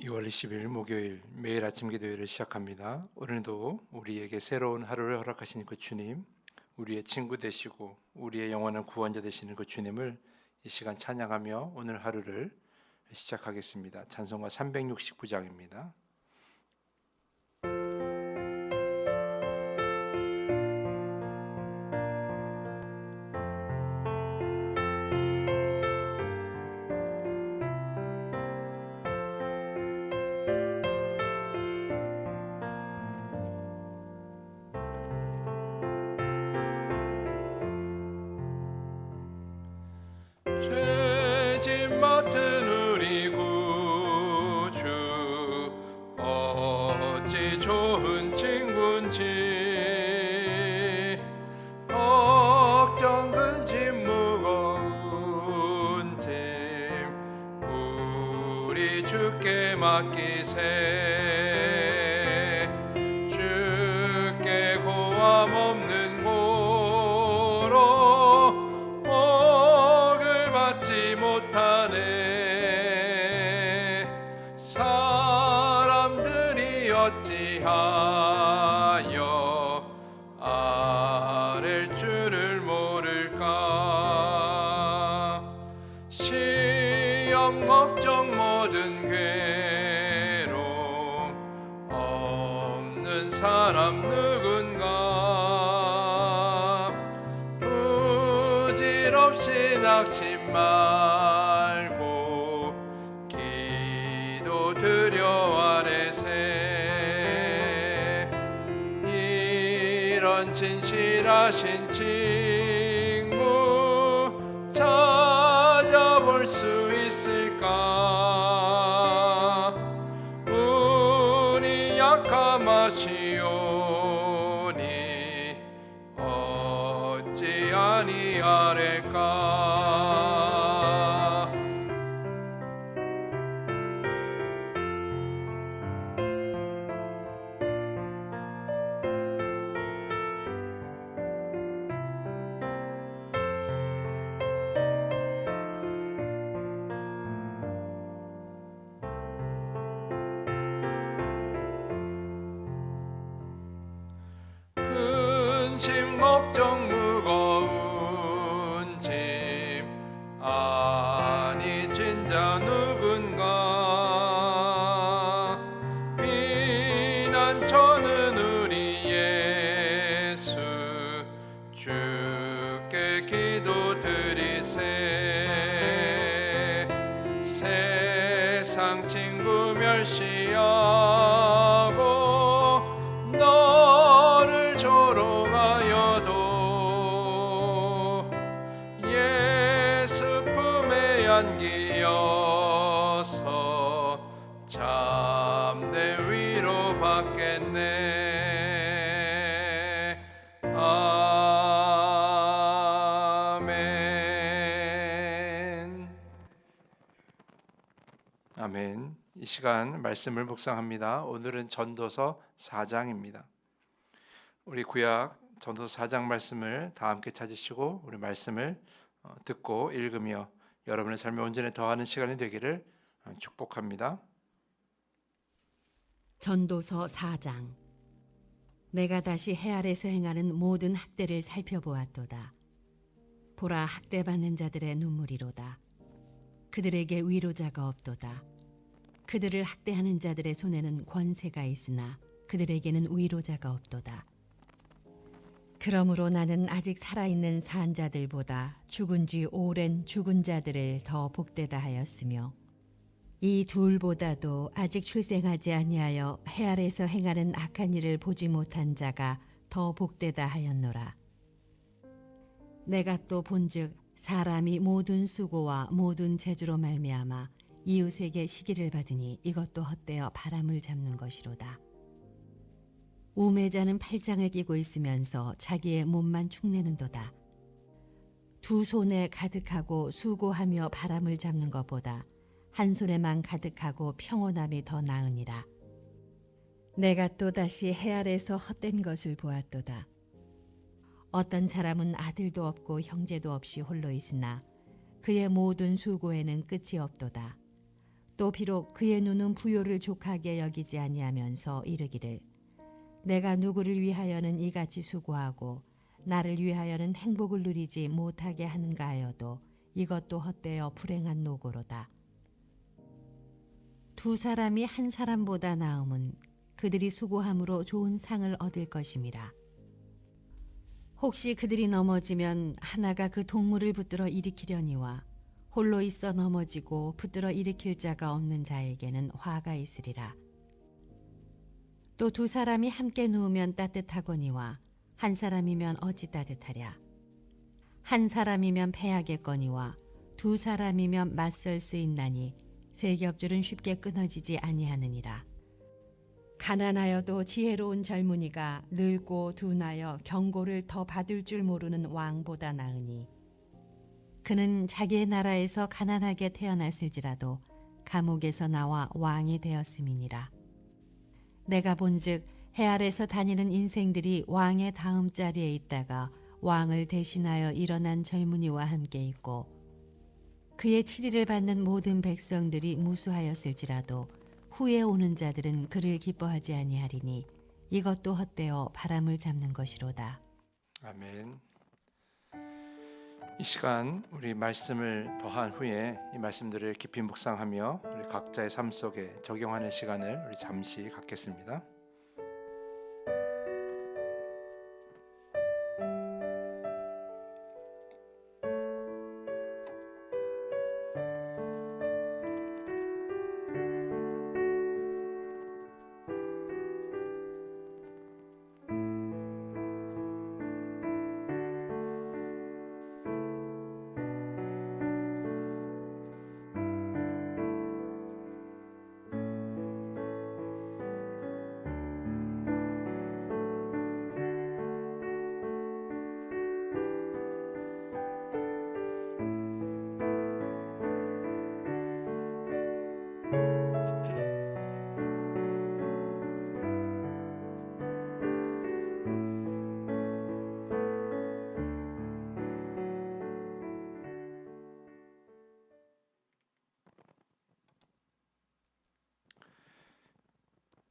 2월 20일 목요일 매일 아침 기도회를 시작합니다. 오늘도 우리에게 새로운 하루를 허락하신 그 주님, 우리의 친구 되시고 우리의 영원한 구원자 되시는 그 주님을 이 시간 찬양하며 오늘 하루를 시작하겠습니다. 찬송가 369장입니다. 약 주께 기 말씀을 묵상합니다. 오늘은 전도서 4장입니다. 우리 구약 전도서 4장 말씀을 다 함께 찾으시고 우리 말씀을 어, 듣고 읽으며 여러분의 삶의 온전에 더하는 시간이 되기를 어, 축복합니다. 전도서 4장 내가 다시 해 아래서 행하는 모든 학대를 살펴보았도다. 보라 학대받는 자들의 눈물이로다. 그들에게 위로자가 없도다. 그들을 학대하는 자들의 손에는 권세가 있으나 그들에게는 위로자가 없도다. 그러므로 나는 아직 살아있는 산 자들보다 죽은 지 오랜 죽은 자들을 더 복되다 하였으며 이 둘보다도 아직 출생하지 아니하여 해 아래서 행하는 악한 일을 보지 못한 자가 더 복되다 하였노라. 내가 또 본즉 사람이 모든 수고와 모든 재주로 말미암아 이웃에게 시기를 받으니 이것도 헛되어 바람을 잡는 것이로다. 우매자는 팔짱을 끼고 있으면서 자기의 몸만 축내는도다. 두 손에 가득하고 수고하며 바람을 잡는 것보다 한 손에만 가득하고 평온함이 더 나으니라. 내가 또 다시 해 아래서 헛된 것을 보았도다. 어떤 사람은 아들도 없고 형제도 없이 홀로 있으나 그의 모든 수고에는 끝이 없도다. 또 비록 그의 눈은 부요를 족하게 여기지 아니하면서 이르기를 내가 누구를 위하여는 이같이 수고하고 나를 위하여는 행복을 누리지 못하게 하는가 하여도 이것도 헛되어 불행한 노고로다. 두 사람이 한 사람보다 나음은 그들이 수고함으로 좋은 상을 얻을 것임이라. 혹시 그들이 넘어지면 하나가 그 동물을 붙들어 일으키려니와 홀로 있어 넘어지고 붙들어 일으킬 자가 없는 자에게는 화가 있으리라. 또 두 사람이 함께 누우면 따뜻하거니와 한 사람이면 어찌 따뜻하랴. 한 사람이면 패하겠거니와 두 사람이면 맞설 수 있나니 세 겹줄은 쉽게 끊어지지 아니하느니라. 가난하여도 지혜로운 젊은이가 늙고 둔하여 경고를 더 받을 줄 모르는 왕보다 나으니 그는 자기의 나라에서 가난하게 태어났을지라도 감옥에서 나와 왕이 되었음이니라. 내가 본즉 해 아래서 다니는 인생들이 왕의 다음 자리에 있다가 왕을 대신하여 일어난 젊은이와 함께 있고 그의 치리를 받는 모든 백성들이 무수하였을지라도 후에 오는 자들은 그를 기뻐하지 아니하리니 이것도 헛되어 바람을 잡는 것이로다. 아멘. 이 시간 우리 말씀을 더한 후에 이 말씀들을 깊이 묵상하며 우리 각자의 삶 속에 적용하는 시간을 우리 잠시 갖겠습니다.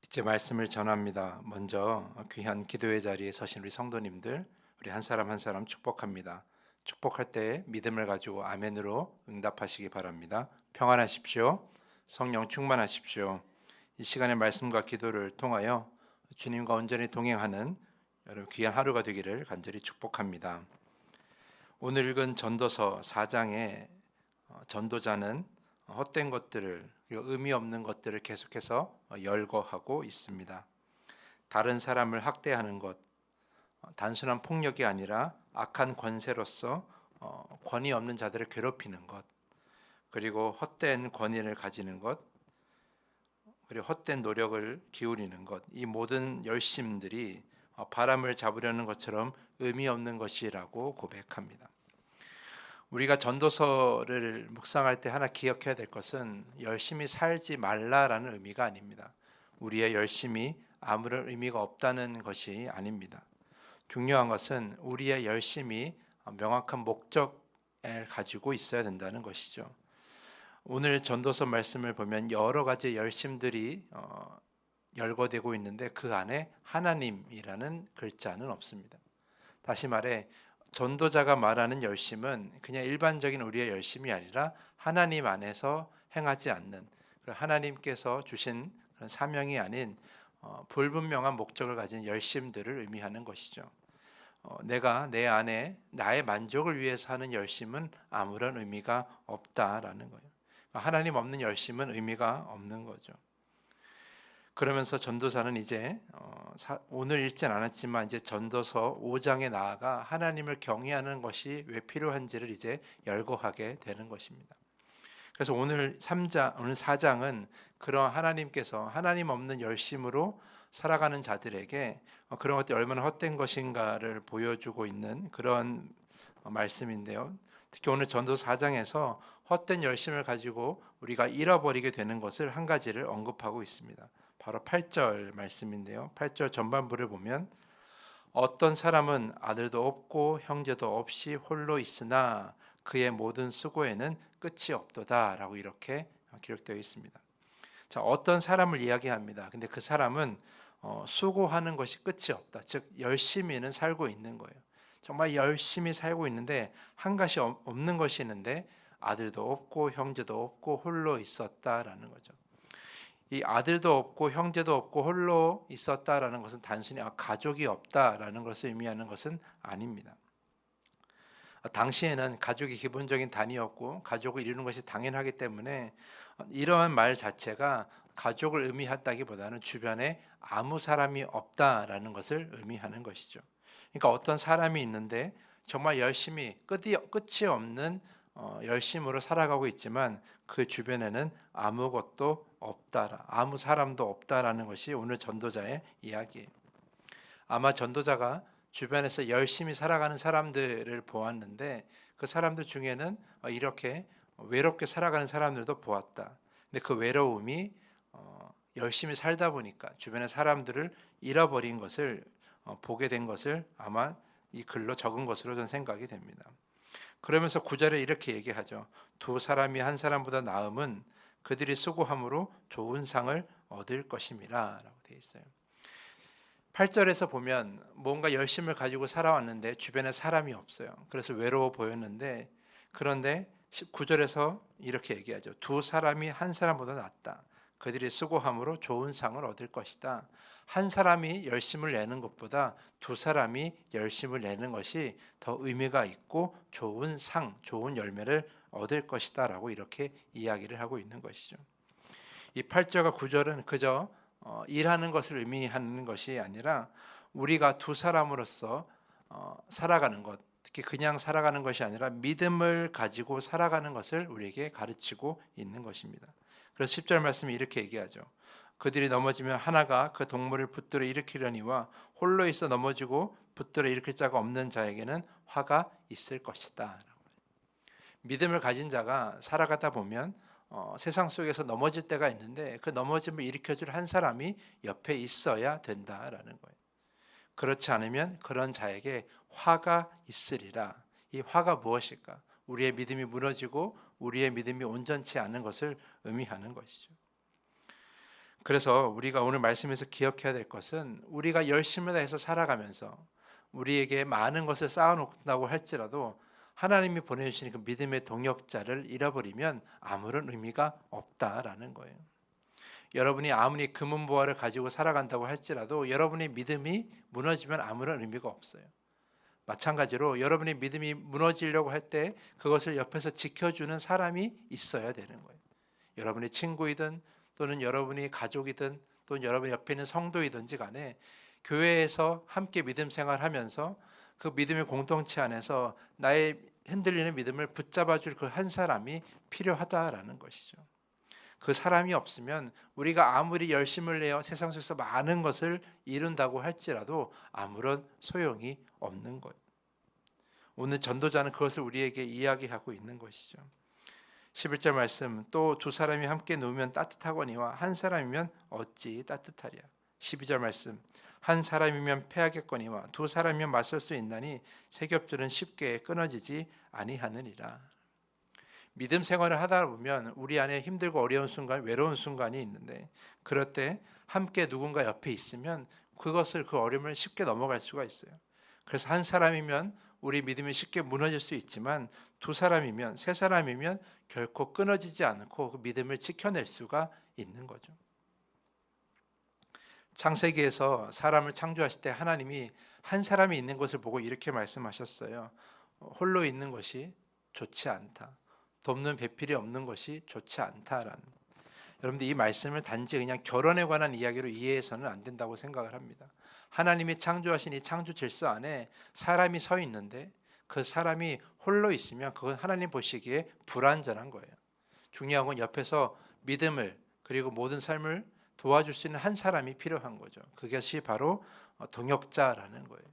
이제 말씀을 전합니다. 먼저 귀한 기도의 자리에 서신 우리 성도님들, 우리 한 사람 한 사람 축복합니다. 축복할 때 믿음을 가지고 아멘으로 응답하시기 바랍니다. 평안하십시오. 성령 충만하십시오. 이 시간의 말씀과 기도를 통하여 주님과 온전히 동행하는 여러분 귀한 하루가 되기를 간절히 축복합니다. 오늘 읽은 전도서 4장의 어, 전도자는 헛된 것들을 의미 없는 것들을 계속해서 열거하고 있습니다. 다른 사람을 학대하는 것, 어, 단순한 폭력이 아니라 악한 권세로서 어, 권위 없는 자들을 괴롭히는 것, 그리고 헛된 권위를 가지는 것, 그리고 헛된 노력을 기울이는 것, 이 모든 열심들이 어, 바람을 잡으려는 것처럼 의미 없는 것이라고 고백합니다. 우리가 전도서를 묵상할 때 하나 기억해야 될 것은 열심히 살지 말라라는 의미가 아닙니다. 우리의 열심이 아무런 의미가 없다는 것이 아닙니다. 중요한 것은 우리의 열심이 명확한 목적을 가지고 있어야 된다는 것이죠. 오늘 전도서 말씀을 보면 여러 가지 열심들이 어, 열거되고 있는데 그 안에 하나님이라는 글자는 없습니다. 다시 말해 전도자가 말하는 열심은 그냥 일반적인 우리의 열심이 아니라 하나님 안에서 행하지 않는 그 하나님께서 주신 그런 사명이 아닌 어, 불분명한 목적을 가진 열심들을 의미하는 것이죠. 어, 내가 내 안에 나의 만족을 위해서 하는 열심은 아무런 의미가 없다라는 거예요. 그러니까 하나님 없는 열심은 의미가 없는 거죠. 그러면서 전도사는 이제 어, 사, 오늘 읽진 않았지만 이제 전도서 5장에 나아가 하나님을 경외하는 것이 왜 필요한지를 이제 열거하게 되는 것입니다. 그래서 오늘 3장 오늘 4장은 그런 하나님께서 하나님 없는 열심으로 살아가는 자들에게 어, 그런 것들이 얼마나 헛된 것인가를 보여주고 있는 그런 어, 말씀인데요. 특히 오늘 전도 4장에서 헛된 열심을 가지고 우리가 잃어버리게 되는 것을 한 가지를 언급하고 있습니다. 바로 8절 말씀인데요. 8절 전반부를 보면 어떤 사람은 아들도 없고 형제도 없이 홀로 있으나 그의 모든 수고에는 끝이 없도다라고 이렇게 기록되어 있습니다. 자, 어떤 사람을 이야기합니다. 근데 그 사람은 어, 수고하는 것이 끝이 없다. 즉 열심히는 살고 있는 거예요. 정말 열심히 살고 있는데 한 가지 없- 없는 것이 있는데 아들도 없고 형제도 없고 홀로 있었다라는 거죠. 이 아들도 없고 형제도 없고 홀로 있었다라는 것은 단순히 아, 가족이 없다라는 것을 의미하는 것은 아닙니다. 아, 당시에는 가족이 기본적인 단위였고 가족을 이루는 것이 당연하기 때문에 어, 이러한 말 자체가 가족을 의미한다기보다는 주변에 아무 사람이 없다라는 것을 의미하는 것이죠. 그러니까 어떤 사람이 있는데 정말 열심히 끝이 끝이 없는 어, 열심으로 살아가고 있지만 그 주변에는 아무것도 없다, 아무 사람도 없다라는 것이 오늘 전도자의 이야기예요. 아마 전도자가 주변에서 열심히 살아가는 사람들을 보았는데 그 사람들 중에는 어, 이렇게 외롭게 살아가는 사람들도 보았다. 근데 그 외로움이 어, 열심히 살다 보니까 주변의 사람들을 잃어버린 것을 어, 보게 된 것을 아마 이 글로 적은 것으로 저는 생각이 됩니다. 그러면서 구절에 이렇게 얘기하죠. 두 사람이 한 사람보다 나음은 그들이 수고함으로 좋은 상을 얻을 것임이라라고 되어 있어요. 8절에서 보면 뭔가 열심을 가지고 살아왔는데 주변에 사람이 없어요. 그래서 외로워 보였는데 그런데 19절에서 이렇게 얘기하죠. 두 사람이 한 사람보다 낫다. 그들이 수고함으로 좋은 상을 얻을 것이다. 한 사람이 열심을 내는 것보다 두 사람이 열심을 내는 것이 더 의미가 있고 좋은 상, 좋은 열매를 얻을 것이다 라고 이렇게 이야기를 하고 있는 것이죠. 이 8절과 9절은 그저 어, 일하는 것을 의미하는 것이 아니라 우리가 두 사람으로서 어, 살아가는 것, 특히 그냥 살아가는 것이 아니라 믿음을 가지고 살아가는 것을 우리에게 가르치고 있는 것입니다. 그래서 10절 말씀이 이렇게 얘기하죠. 그들이 넘어지면 하나가 그 동물을 붙들어 일으키려니와 홀로 있어 넘어지고 붙들어 일으킬 자가 없는 자에게는 화가 있을 것이다. 믿음을 가진 자가 살아가다 보면 어, 세상 속에서 넘어질 때가 있는데 그 넘어짐을 일으켜줄 한 사람이 옆에 있어야 된다라는 거예요. 그렇지 않으면 그런 자에게 화가 있으리라. 이 화가 무엇일까? 우리의 믿음이 무너지고 우리의 믿음이 온전치 않은 것을 의미하는 것이죠. 그래서 우리가 오늘 말씀에서 기억해야 될 것은 우리가 열심히 다해서 살아가면서 우리에게 많은 것을 쌓아놓는다고 할지라도 하나님이 보내주신 그 믿음의 동역자를 잃어버리면 아무런 의미가 없다라는 거예요. 여러분이 아무리 금은보화를 가지고 살아간다고 할지라도 여러분의 믿음이 무너지면 아무런 의미가 없어요. 마찬가지로 여러분의 믿음이 무너지려고 할 때 그것을 옆에서 지켜주는 사람이 있어야 되는 거예요. 여러분의 친구이든 또는 여러분이 가족이든 또는 여러분 옆에 있는 성도이든지 간에 교회에서 함께 믿음 생활하면서 그 믿음의 공동체 안에서 나의 흔들리는 믿음을 붙잡아 줄 그 한 사람이 필요하다라는 것이죠. 그 사람이 없으면 우리가 아무리 열심을 내어 세상 속에서 많은 것을 이룬다고 할지라도 아무런 소용이 없는 것. 오늘 전도자는 그것을 우리에게 이야기하고 있는 것이죠. 11절 말씀 또 두 사람이 함께 누우면 따뜻하거니와 한 사람이면 어찌 따뜻하랴. 12절 말씀 한 사람이면 패하겠거니와 두 사람이면 맞설 수 있나니 세 겹줄은 쉽게 끊어지지 아니하느니라. 믿음 생활을 하다 보면 우리 안에 힘들고 어려운 순간, 외로운 순간이 있는데 그럴 때 함께 누군가 옆에 있으면 그것을 그 어려움을 쉽게 넘어갈 수가 있어요. 그래서 한 사람이면 우리 믿음이 쉽게 무너질 수 있지만 두 사람이면 세 사람이면 결코 끊어지지 않고 그 믿음을 지켜낼 수가 있는 거죠. 창세기에서 사람을 창조하실 때 하나님이 한 사람이 있는 것을 보고 이렇게 말씀하셨어요. 어, 홀로 있는 것이 좋지 않다. 돕는 배필이 없는 것이 좋지 않다라는. 여러분들 이 말씀을 단지 그냥 결혼에 관한 이야기로 이해해서는 안 된다고 생각을 합니다. 하나님이 창조하신 이 창조 질서 안에 사람이 서 있는데 그 사람이 홀로 있으면 그건 하나님 보시기에 불완전한 거예요. 중요한 건 옆에서 믿음을 그리고 모든 삶을 도와줄 수 있는 한 사람이 필요한 거죠. 그것이 바로 어, 동역자라는 거예요.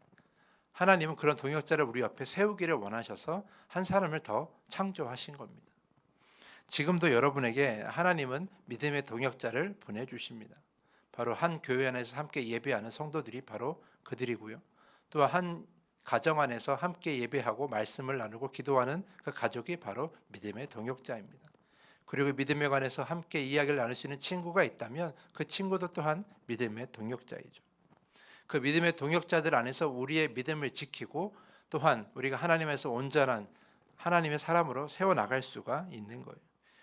하나님은 그런 동역자를 우리 옆에 세우기를 원하셔서 한 사람을 더 창조하신 겁니다. 지금도 여러분에게 하나님은 믿음의 동역자를 보내주십니다. 바로 한 교회 안에서 함께 예배하는 성도들이 바로 그들이고요. 또 한 가정 안에서 함께 예배하고 말씀을 나누고 기도하는 그 가족이 바로 믿음의 동역자입니다. 그리고 믿음에 관해서 함께 이야기를 나눌 수 있는 친구가 있다면 그 친구도 또한 믿음의 동역자이죠. 그 믿음의 동역자들 안에서 우리의 믿음을 지키고 또한 우리가 하나님에서 온전한 하나님의 사람으로 세워 나갈 수가 있는 거예요.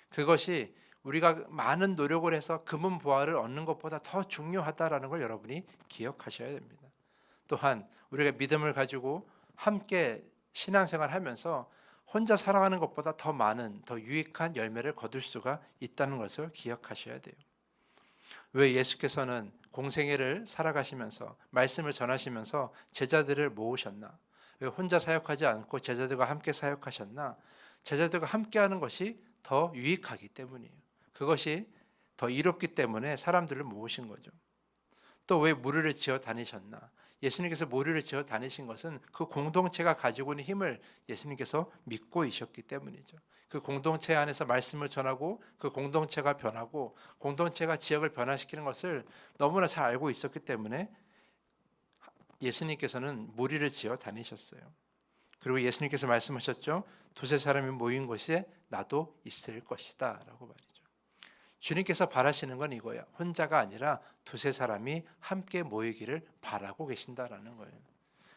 그것이 우리가 많은 노력을 해서 금은 보화를 얻는 것보다 더 중요하다라는 걸 여러분이 기억하셔야 됩니다. 또한 우리가 믿음을 가지고 함께 신앙생활 하면서 혼자 살아가는 것보다 더 많은 더 유익한 열매를 거둘 수가 있다는 것을 기억하셔야 돼요. 왜 예수께서는 공생애를 살아가시면서 말씀을 전하시면서 제자들을 모으셨나? 왜 혼자 사역하지 않고 제자들과 함께 사역하셨나? 제자들과 함께 하는 것이 더 유익하기 때문이에요. 그것이 더 이롭기 때문에 사람들을 모으신 거죠. 또 왜 무리를 지어 다니셨나? 예수님께서 무리를 지어 다니신 것은 그 공동체가 가지고 있는 힘을 예수님께서 믿고 이셨기 때문이죠. 그 공동체 안에서 말씀을 전하고 그 공동체가 변하고 공동체가 지역을 변화시키는 것을 너무나 잘 알고 있었기 때문에 예수님께서는 무리를 지어 다니셨어요. 그리고 예수님께서 말씀하셨죠. 두세 사람이 모인 곳에 나도 있을 것이다 라고 말이죠. 주님께서 바라시는 건 이거야. 혼자가 아니라 두세 사람이 함께 모이기를 바라고 계신다라는 거예요.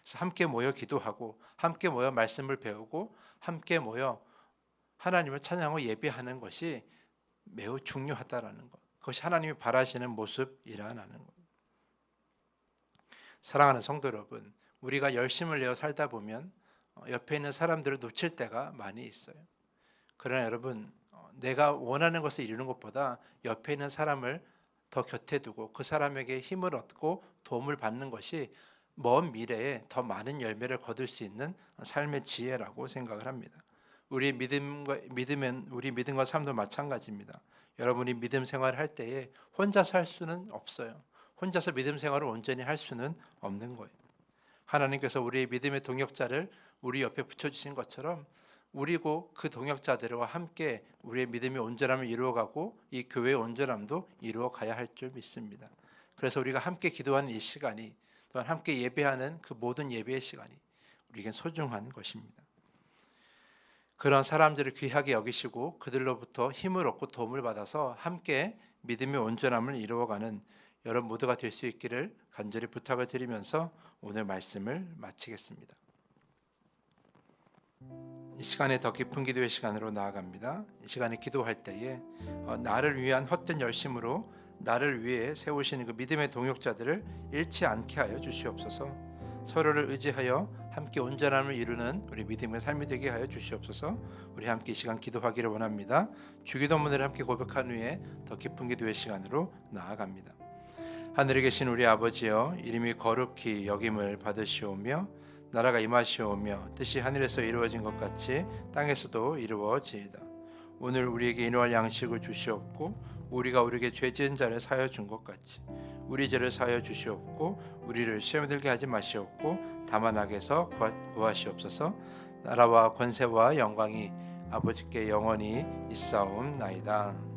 그래서 함께 모여 기도하고 함께 모여 말씀을 배우고 함께 모여 하나님을 찬양하고 예배하는 것이 매우 중요하다라는 것. 그것이 하나님이 바라시는 모습이라는 것. 사랑하는 성도 여러분, 우리가 열심을 내어 살다 보면 어, 옆에 있는 사람들을 놓칠 때가 많이 있어요. 그러나 여러분, 어, 내가 원하는 것을 이루는 것보다 옆에 있는 사람을 더 곁에 두고 그 사람에게 힘을 얻고 도움을 받는 것이 먼 미래에 더 많은 열매를 거둘 수 있는 삶의 지혜라고 생각을 합니다. 우리 믿음과 믿으면 우리 믿음과 삶도 마찬가지입니다. 여러분이 믿음 생활을 할 때에 혼자 살 수는 없어요. 혼자서 믿음 생활을 온전히 할 수는 없는 거예요. 하나님께서 우리의 믿음의 동역자를 우리 옆에 붙여 주신 것처럼 우리고 그 동역자들과 함께 우리의 믿음의 온전함을 이루어가고 이 교회의 온전함도 이루어가야 할 줄 믿습니다. 그래서 우리가 함께 기도하는 이 시간이 또한 함께 예배하는 그 모든 예배의 시간이 우리에겐 소중한 것입니다. 그런 사람들을 귀하게 여기시고 그들로부터 힘을 얻고 도움을 받아서 함께 믿음의 온전함을 이루어가는 여러분 모두가 될 수 있기를 간절히 부탁을 드리면서 오늘 말씀을 마치겠습니다. 이 시간에 더 깊은 기도의 시간으로 나아갑니다. 이 시간에 기도할 때에 어, 나를 위한 헛된 열심으로 나를 위해 세우시는 그 믿음의 동역자들을 잃지 않게 하여 주시옵소서. 서로를 의지하여 함께 온전함을 이루는 우리 믿음의 삶이 되게 하여 주시옵소서. 우리 함께 이 시간 기도하기를 원합니다. 주기도문을 함께 고백한 후에 더 깊은 기도의 시간으로 나아갑니다. 하늘에 계신 우리 아버지여 이름이 거룩히 여김을 받으시오며 나라가 임하시오며 뜻이 하늘에서 이루어진 것 같이 땅에서도 이루어지이다. 오늘 우리에게 인도할 양식을 주시옵고 우리가 우리에게 죄 지은 자를 사여 준 것 같이 우리 죄를 사여 주시옵고 우리를 시험에 들게 하지 마시옵고 다만 악에서 구하시옵소서 나라와 권세와 영광이 아버지께 영원히 있사옵나이다.